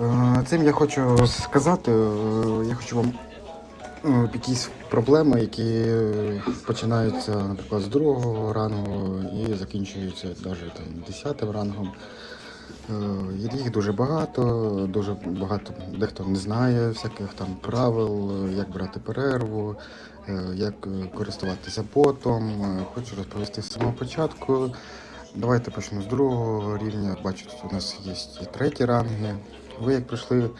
Е, Цим я хочу сказати, е, я хочу вам е, якісь проблеми, які починаються, наприклад, з другого рангу і закінчуються навіть десятим рангом. Їх дуже багато, дуже багато дехто не знає всяких там правил, як брати перерву, як користуватися ботом. Е, Хочу розповісти з самого початку. Давайте почнемо з другого рівня. Бачу, тут у нас є і треті ранги. Ви як прийшли,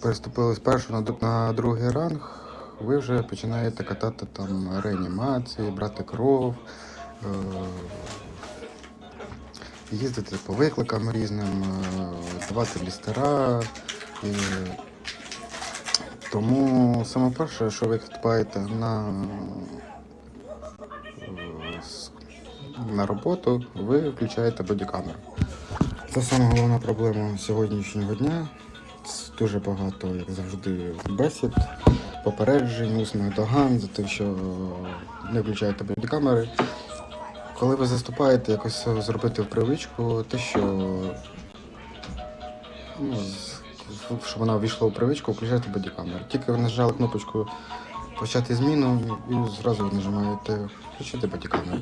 переступили з першого на, другий ранг, ви вже починаєте катати там реанімації, брати кров, е, їздити по викликам різним, е, давати блістера. І... Тому саме перше, що ви вступаєте на, на роботу, ви включаєте бодікамеру. Це саме головна проблема сьогоднішнього дня. Дуже багато, як завжди, бесід, попереджень, усних доган за те, що не включаєте бодікамери. Коли ви заступаєте, якось зробити в привичку те, що ну, щоб вона ввійшла в привичку, включайте бодікамеру. Тільки ви нажали кнопочку почати зміну і зразу нажимаєте включити бодікамеру.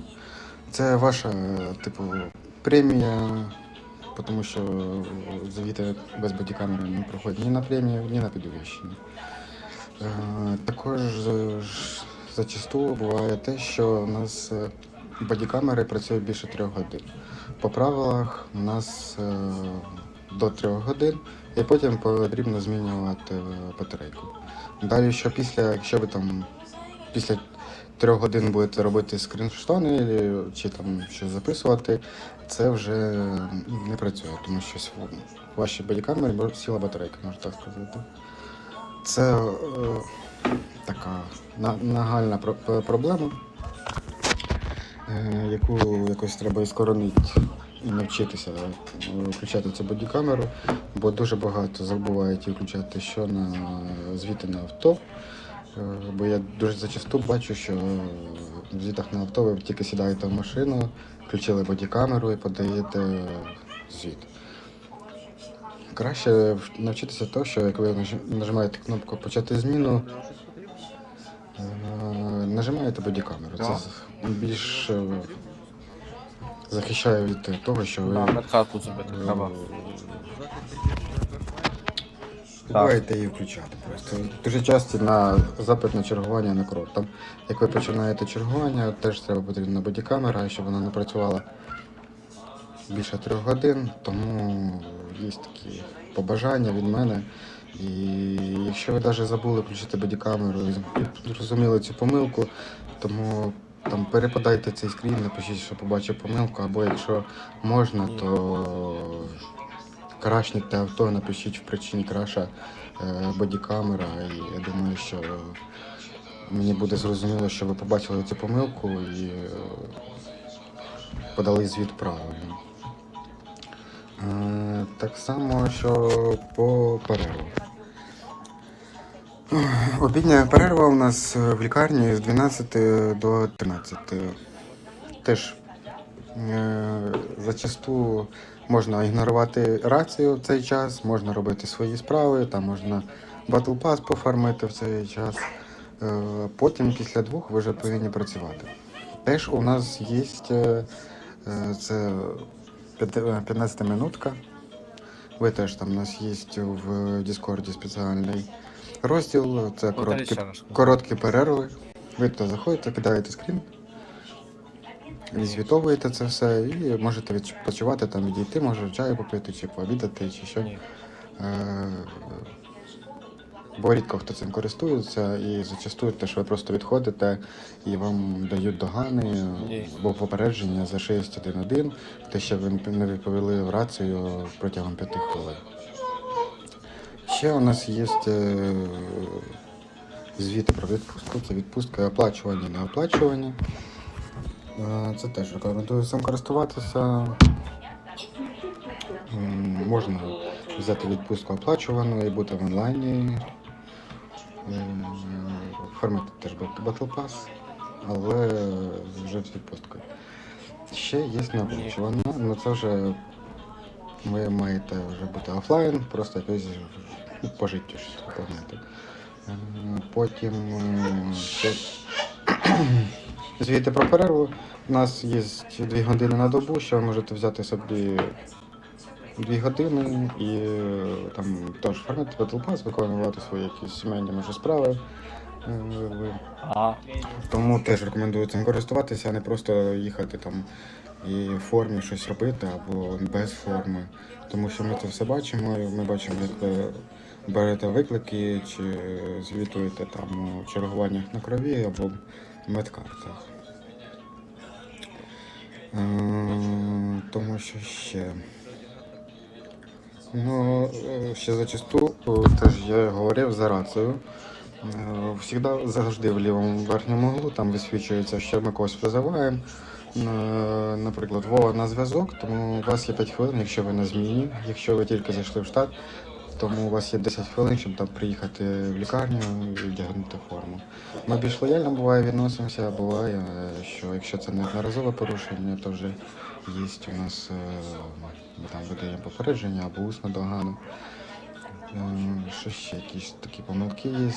Це ваша, типу, премія, тому що завіти без бодікамери не проходять ні на премію, ні на підвищення. Е, Також е, зачасту буває те, що у нас е, бодікамери працюють більше трьох годин. По правилах у нас е, до трьох годин, і потім потрібно змінювати е, батарейку. Далі, що після, якщо ви там після трьох годин будете робити скріншони чи там щось записувати, це вже не працює, тому що в вашій бодікамері сіла батарейка, можна так сказати. Це е, така нагальна проблема, е, яку якось треба іскоронити і навчитися е, включати цю бодікамеру, бо дуже багато забувають включати що на звіти на авто. Е, Бо я дуже зачасту бачу, що в звітах на авто ви тільки сідаєте в машину, включили бодікамеру і подаєте звіт. Краще навчитися того, що як ви нажимаєте кнопку Почати зміну, е, нажимаєте бодікамеру. Це більш е, захищає від того, що ви Е. Забуваєте її включати просто. Дуже часто на запит на чергування на кров. Там, як ви починаєте чергування, теж треба потрібна бодікамера, щоб вона не працювала більше трьох годин, тому є такі побажання від мене. І якщо ви навіть забули включити бодікамеру і зрозуміли цю помилку, тому там перепадайте цей скрін, напишіть, що побачив помилку, або якщо можна, то крашніть авто, напишіть в причині краша е, бодікамера. І я думаю, що мені буде зрозуміло, що ви побачили цю помилку і е, подали звіт правильно. Е, Так само, що по перерву. Обідня перерва у нас в лікарні з 12 до 13. Теж зачасту можна ігнорувати рацію в цей час, можна робити свої справи, там можна Battle Pass пофармити в цей час. Е, Потім після двох ви вже повинні працювати. Теж у нас є е, е, це 15 минутка. Ви теж там у нас є в Діскорді спеціальний розділ. Це короткі, короткі перерви. Ви туди заходите, кидаєте скрін, відзвітовуєте це все і можете відпочивати, там відійти, може чаю попити, чи пообідати, чи що. Е, Бо рідко хто цим користується, і зачастую те, що ви просто відходите і вам дають догани або попередження за 6.1.1, те, що ви не відповіли в рацію протягом 5 хвилин. Ще у нас є е, звіти про відпустку, це відпустка оплачування на оплачування. Е, Це теж рекомендую сам користуватися. Можна взяти відпустку оплачувану і бути в онлайні. Е, Оформити теж Battle Pass, але вже з відпусткою. Ще є неоплачувана, але це вже ви маєте вже бути офлайн, просто якось ну, по життю щось виконати. Е, Потім ще звідти про перерву. У нас є дві години на добу, що ви можете взяти собі дві години і е, там теж формати Battle виконувати свої якісь сімейні може справи. Е, Ага. тому теж рекомендую цим користуватися, а не просто їхати там і в формі щось робити або без форми. Тому що ми це все бачимо, і ми бачимо, як ви берете виклики чи звітуєте там у чергуваннях на крові або медкартах. Е, Тому що ще. Ну, е, ще зачасту е, теж я говорив за рацію. Всігда завжди в лівому верхньому углу там висвічується, що ми когось визиваємо. Наприклад, Вова на зв'язок, тому у вас є 5 хвилин, якщо ви на зміні, якщо ви тільки зайшли в штат, тому у вас є 10 хвилин, щоб там приїхати в лікарню і вдягнути форму. Ми більш лояльно буває відносимося, буває, е, що якщо це неодноразове порушення, то вже є у нас е, там видаємо попередження або усну догану. Е, Що ще якісь такі помилки є.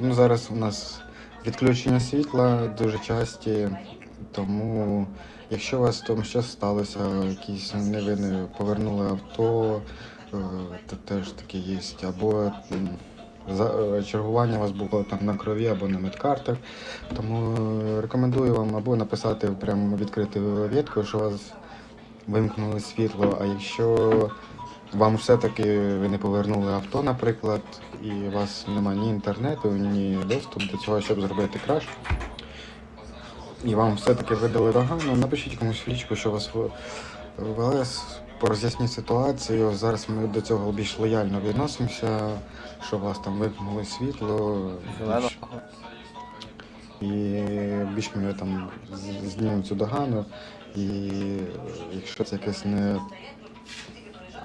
Ну, зараз у нас відключення світла дуже часті, тому якщо у вас там щось сталося, якісь невини повернули авто, е, то теж таке є. Або е, чергування у вас було там на крові або на медкартах. Тому е, рекомендую вам або написати прямо відкриту відку, що у вас вимкнули світло, а якщо вам все-таки ви не повернули авто, наприклад, і у вас немає ні інтернету, ні доступу до цього, щоб зробити краш. І вам все-таки видали догану, напишіть комусь в лічку, що вас в в ЛС, роз'ясніть ситуацію. Зараз ми до цього більш лояльно відносимося, що вас там вимкнули світло. Зелено. І більш ми там знімемо цю догану. І якщо це якесь не,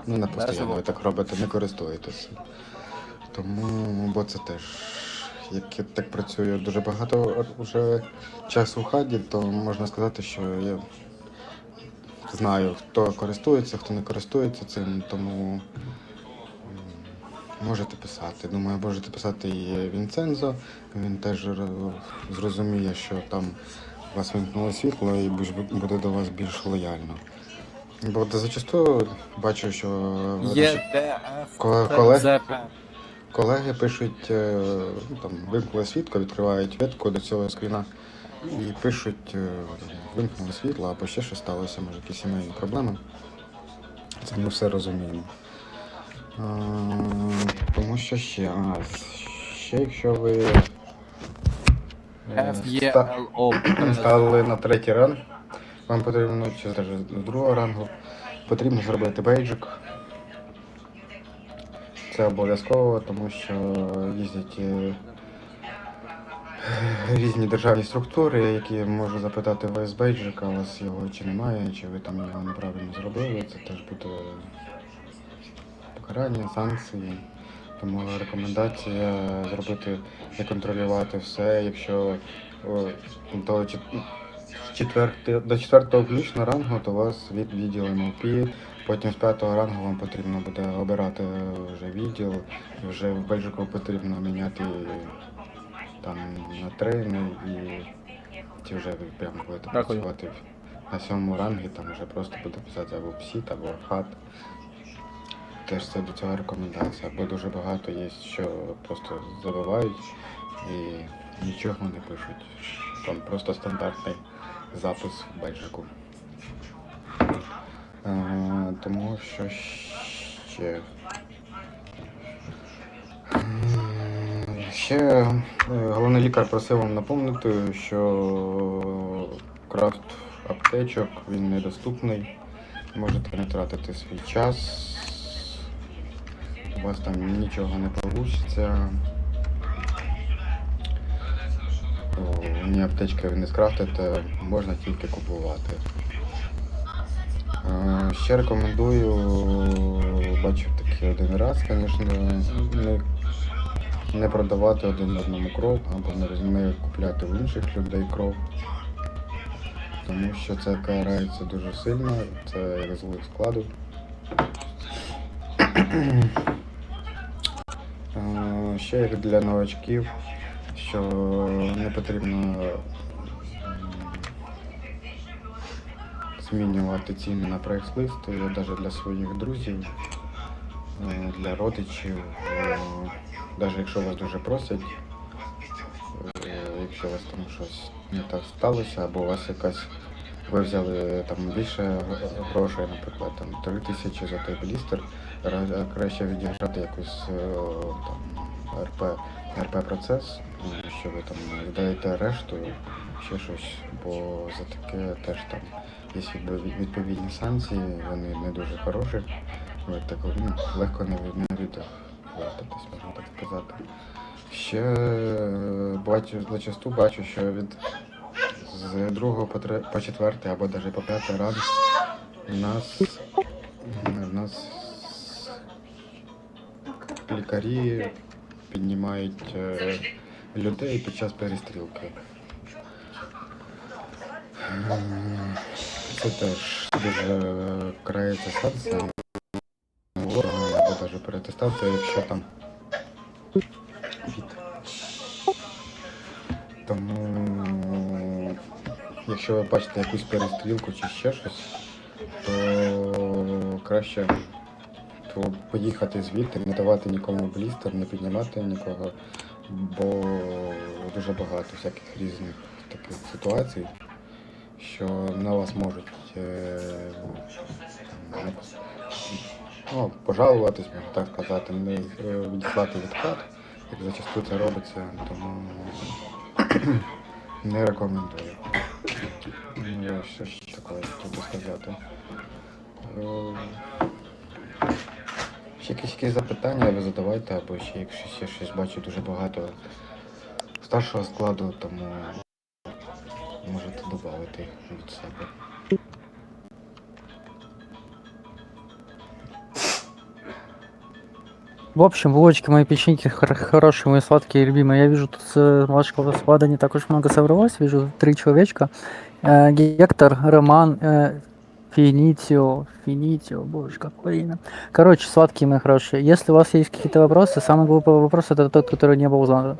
ну, не постійно ви так робите, не користуєтеся. Тому, бо це теж, як я так працюю дуже багато вже часу в хаді, то можна сказати, що я знаю, хто користується, хто не користується цим, тому можете писати. Думаю, можете писати і Вінцензо. Він теж зрозуміє, що там у вас вимкнуло світло і буде до вас більш лояльно. Бо зачасту бачу, що Є ДФ. Ко- колеги, пишуть, е, там, вимкнуло світло, відкривають ветку до цього скріна і пишуть, е, вимкнуло світло, або ще щось сталося, може якісь сімейні проблеми. Це ми все розуміємо. Е, Тому що ще, а, ще якщо ви. Стали на третій ранг. Вам потрібно чи з другого рангу. Потрібно зробити бейджик. Це обов'язково, тому що їздять е, різні державні структури, які можуть запитати вас бейджика, у вас його чи немає, чи ви там його неправильно зробили. Це теж буде покарання, санкції. Тому рекомендація зробити, не контролювати все, якщо до четвертого включно рангу, то вас від відділу МЛП, потім з п'ятого рангу вам потрібно буде обирати вже відділ, вже в Бельжику потрібно міняти там на трейни і ті вже прямо будете працювати на сьомому рангі, там вже просто буде писати або псіт, або хат. Теж це до цього рекомендація, бо дуже багато є, що просто забувають і нічого не пишуть. Там просто стандартний запис в бейджику. Е, тому що ще. Ще е, головний лікар просив вам напомнити, що крафт аптечок він недоступний. Можете не тратити свій час. У вас там нічого не вийде. Ні аптечки ви не скрафтите, можна тільки купувати. Ще рекомендую, бачив такий один раз, звісно, не, не продавати один одному кров або не, купляти в інших людей кров. Тому що це карається дуже сильно, це як злив складу. Е, Ще як для новачків, що не потрібно змінювати ціни на прайс-лист, навіть для своїх друзів, е, для родичів, навіть якщо вас дуже просять, е, якщо у вас там щось не так сталося, або у вас якась ви взяли там більше грошей, наприклад, там 3 тисячі за той блістер, краще відіграти якусь е, там РП, РП процес, ну, що ви там даєте решту, ще щось, бо за таке теж там є відповідні санкції, вони не дуже хороші. Ви так ну, легко не, від- не відвертатись, можна так сказати. Ще е, бачу, зачасту бачу, що від з другого по, тре- по четвертий або навіть по п'ятий ранг у нас, нас лікарі піднімають е, людей під час перестрілки. Це теж дуже крається серце. Ворога або навіть перетестація, якщо там від. Тому, якщо ви бачите якусь перестрілку чи ще щось, то краще то поїхати звідти, не давати нікому блістер, не піднімати нікого, бо дуже багато всяких різних таких ситуацій, що на вас можуть е, ну, пожалуватись, можна так сказати, не відслати відкат, як зачасту це робиться, тому не рекомендую. Ну, Що ще такое тут сказати? Е, Ще якісь запитання ви задавайте, або ще якщо ще щось бачу дуже багато старшого складу, тому можете додати від себе. В общем, булочки мои печеньки хор- хорошие, мои сладкие, любимые. Я вижу, тут с вашего склада не так уж много собралось. Вижу три человечка. Э, Гектор, Роман, э, Финитио. Финитио, боже, какое имя. Короче, сладкие мои хорошие. Если у вас есть какие-то вопросы, самый глупый вопрос это тот, который не был задан.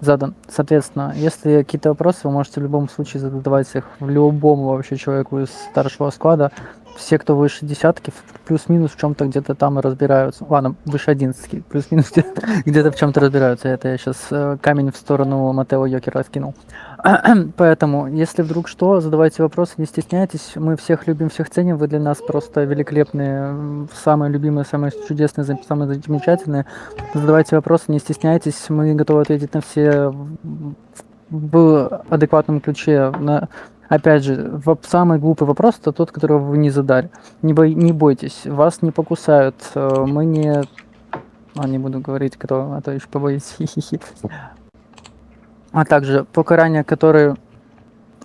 задан. Соответственно, если какие-то вопросы, вы можете в любом случае задавать их в любому вообще человеку из старшего склада. Все, кто выше десятки, плюс-минус в чем-то где-то там и разбираются. Ладно, выше одиннадцатки, плюс-минус где- где-то в чем-то разбираются. Это я сейчас камень в сторону Матео Йокера скинул. Поэтому, если вдруг что, задавайте вопросы, не стесняйтесь. Мы всех любим, всех ценим. Вы для нас просто великолепные, самые любимые, самые чудесные, самые замечательные. Задавайте вопросы, не стесняйтесь. Мы готовы ответить на все в адекватном ключе. На, опять же, в- самый глупый вопрос это тот, которого вы не задали. Не, бой, не бойтесь, вас не покусают. э, Мы не... А, не буду говорить, кто, а то еще побоитесь. Хи-хи-хи. А также покарания, которые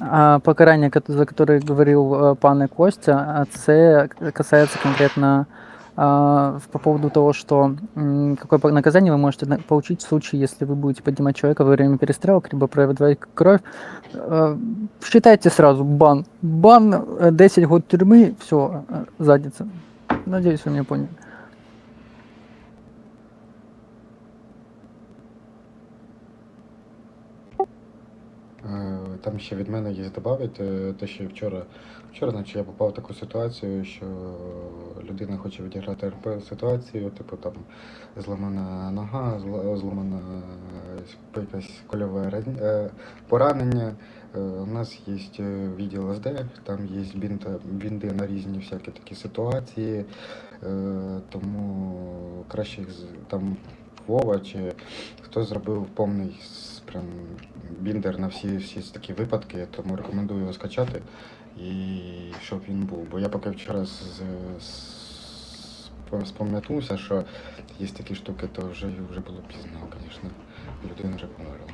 а, покарання, кот- за которое говорил э, пан Костя, а це касается конкретно а, в- по поводу того, что какое наказание вы можете получить в случае, если вы будете поднимать человека во время перестрелок, либо проявлять кровь. Э, Считайте сразу бан. Бан, э, 10 год тюрьмы, все, задница. Надеюсь, вы меня поняли. Е, Там ще від мене є додати те, що вчора, вчора значить, я попав в таку ситуацію, що людина хоче відіграти РП ситуацію, типу там зламана нога, зламана якась кольове поранення. Е, У нас є е, відділ СД, там є бінди на різні всякі такі ситуації, е, тому краще там Вова чи хтось зробив повний прям біндер на всі, всі такі випадки, тому рекомендую його скачати і щоб він був. Бо я поки вчора з, спом'ятнувся, що є такі штуки, то вже, вже було пізно, звісно. Людина вже померла.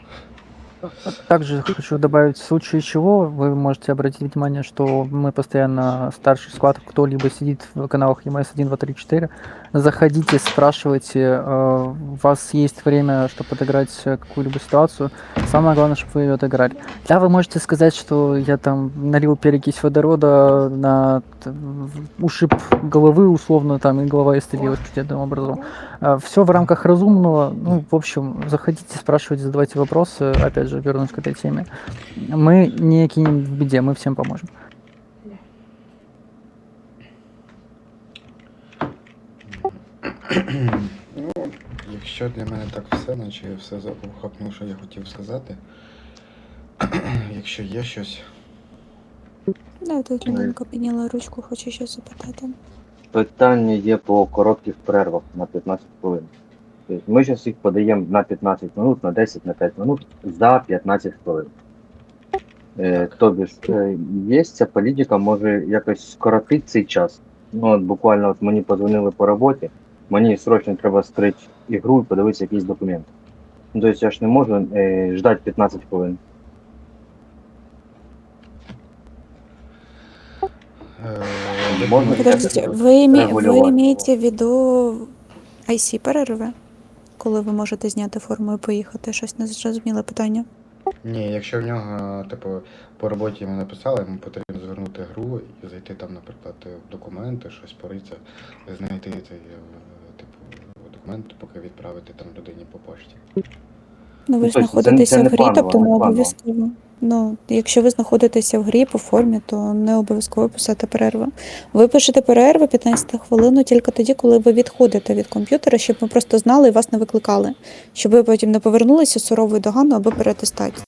Также хочу добавить, в случае чего вы можете обратить внимание, что мы постоянно старший склад, кто-либо сидит в каналах EMS 1, 2, 3, 4. Заходите, спрашивайте, э, у вас есть время, чтобы отыграть э, какую-либо ситуацию. Самое главное, чтобы вы ее отыграли. Да, вы можете сказать, что я там налил перекись водорода на ушиб головы, условно, там, и голова истребилась каким-то образом. Все в рамках разумного. Ну, в общем, заходите, спрашивайте, задавайте вопросы. Опять же, вернусь к этой теме. Мы не кинем в беде, мы всем поможем. Ну, якщо для мене так все, наче я все захопнув, що я хотів сказати. якщо є щось. Да, тут Ліненко підняла ручку, хочу щось запитати. Питання є по коротких перервах на 15 хвилин. Тобто ми зараз їх подаємо на 15 минут, на 10, на 5 минут за 15 хвилин. Е, тобі ж е, є ця політика, може якось скоротити цей час. Ну, от буквально от мені подзвонили по роботі, мені срочно треба скрити ігру і подивитися якісь документи. Ну, тобто я ж не можу е, ждати 15 хвилин. Е, Можна Подождите, якось в виду IC перерви? Коли ви можете зняти форму і поїхати? Щось не зрозуміле питання. Ні, якщо в нього, типу, по роботі йому написали, йому потрібно звернути гру і зайти там, наприклад, в документи, щось поритися, знайти цей, е, документ, поки відправити там людині по пошті. Ну, ви Ну, тобто це- знаходитеся це не в грі, планово, тобто не не планово. обов'язково. Ну, якщо ви знаходитеся в грі по формі, то не обов'язково писати перерву. Ви пишете перерву 15 хвилин тільки тоді, коли ви відходите від комп'ютера, щоб ми просто знали і вас не викликали. Щоб ви потім не повернулися з суровою догану або перетестацію.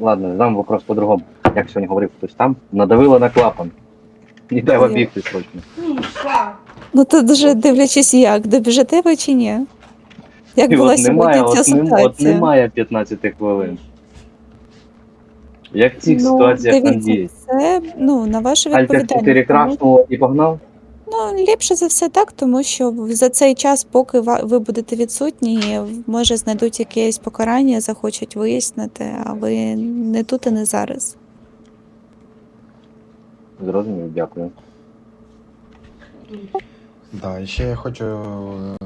Ладно, задам вопрос по-другому. Як сьогодні говорив хтось там, надавила на клапан. І треба Ні. бігти срочно. Ну, то дуже дивлячись як, добіжите ви чи ні? Як І була от немає, сьогодні ця от, нем- от немає 15 хвилин. Як в цих ну, ситуаціях там дивіться, це ну, на ваше Альтер 4 відповідальність. крашнуло і погнав? Ну, ліпше за все так, тому що за цей час, поки ва- ви будете відсутні, може знайдуть якесь покарання, захочуть вияснити, а ви не тут і не зараз. Зрозумів, дякую. Да, і ще я хочу е,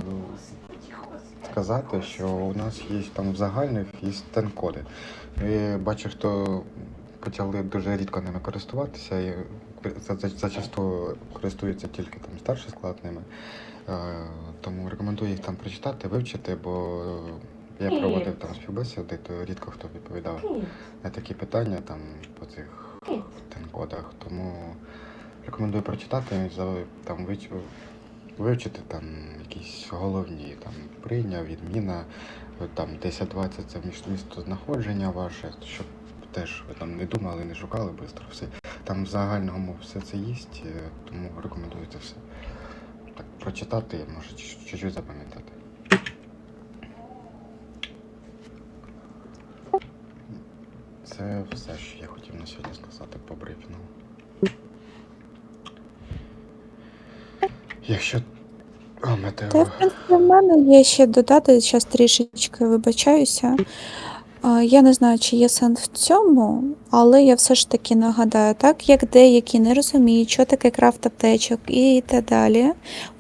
сказати, що у нас є там в загальних є стен-коди. Бачу, хто почали дуже рідко ними користуватися і за- за- зачасту користуються тільки там старший склад ними. Е, Тому рекомендую їх там прочитати, вивчити, бо я проводив там співбесіди, то рідко хто відповідав на такі питання там по цих тем-кодах. Тому рекомендую прочитати, там вич- вивчити там якісь головні там прийняв, відміна, там 10-20 це місто знаходження ваше, щоб теж ви там не думали, не шукали швидко все. Там в загальному все це є, е, тому рекомендую це все. Так, прочитати, може чуть- чуть-чуть запам'ятати. Це все, що я хотів на сьогодні сказати по брифінгу. Якщо. Метео. Та, в принципі, в мене є ще додати, зараз трішечки вибачаюся. А, Я не знаю, чи є сенс в цьому, але я все ж таки нагадаю, так як деякі не розуміють, що таке крафт аптечок і так далі.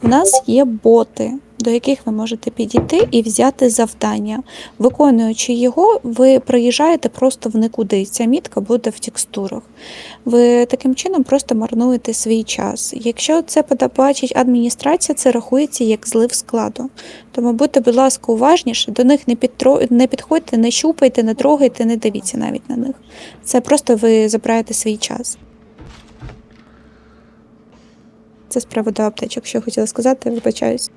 У нас є боти, до яких ви можете підійти і взяти завдання. Виконуючи його, ви проїжджаєте просто в нікуди. Ця мітка буде в текстурах. Ви таким чином просто марнуєте свій час. Якщо це побачить адміністрація, це рахується як злив складу. Тому будьте, будь ласка, уважніше, до них не, підтро... не підходьте, не щупайте, не трогайте, не дивіться навіть на них. Це просто ви забираєте свій час. Це з приводу аптечок, що хотіла сказати, вибачаюсь.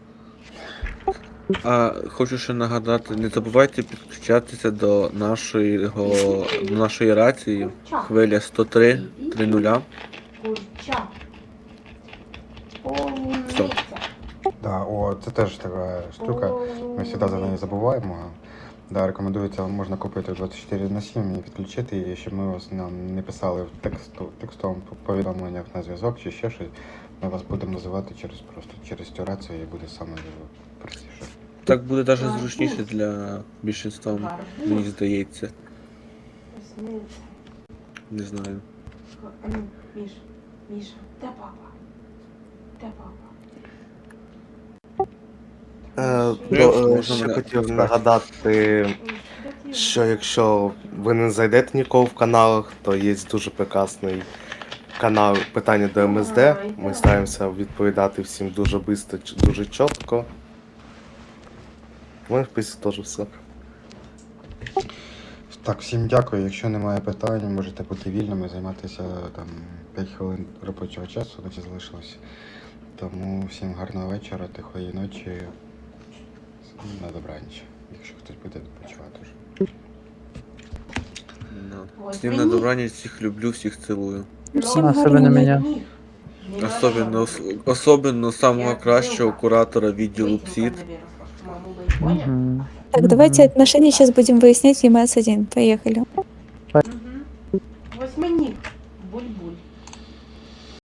А хочу ще нагадати, не забувайте підключатися до нашої, до нашої рації хвиля 103 3.0. Курча. Все. Да, о, це теж така штука. Ми завжди за неї забуваємо. Да, рекомендується, можна купити 24 на 7 і підключити її, щоб ми вас нам не писали в тексту, текстовому повідомленнях на зв'язок чи ще щось. Ми вас будемо називати через просто через цю рацію і буде саме простіше. Так буде навіть зручніше для більшинства, мені здається. Не знаю. А ну, Міша, де папа? Де папа? Е, Ну, е, ще хотів нагадати, що якщо ви не знайдете нікого в каналах, то є дуже прекрасний канал питання до МСД. Ми стараємося відповідати всім дуже швидко, дуже чітко. В теж все. Так, всім дякую. Якщо немає питань, можете бути вільними, займатися там 5 хвилин робочого часу, наче залишилось. Тому всім гарного вечора, тихої ночі. На добраніч, якщо хтось буде відпочивати вже. Всім на добраніч, всіх люблю, всіх цілую. Всім Особливо мене. Особенно, особенно самого кращого куратора відділу ПСІД. Так, давайте отношения сейчас будем выяснять, ЕМС-1. Поехали. Восьминик. Буль-буль.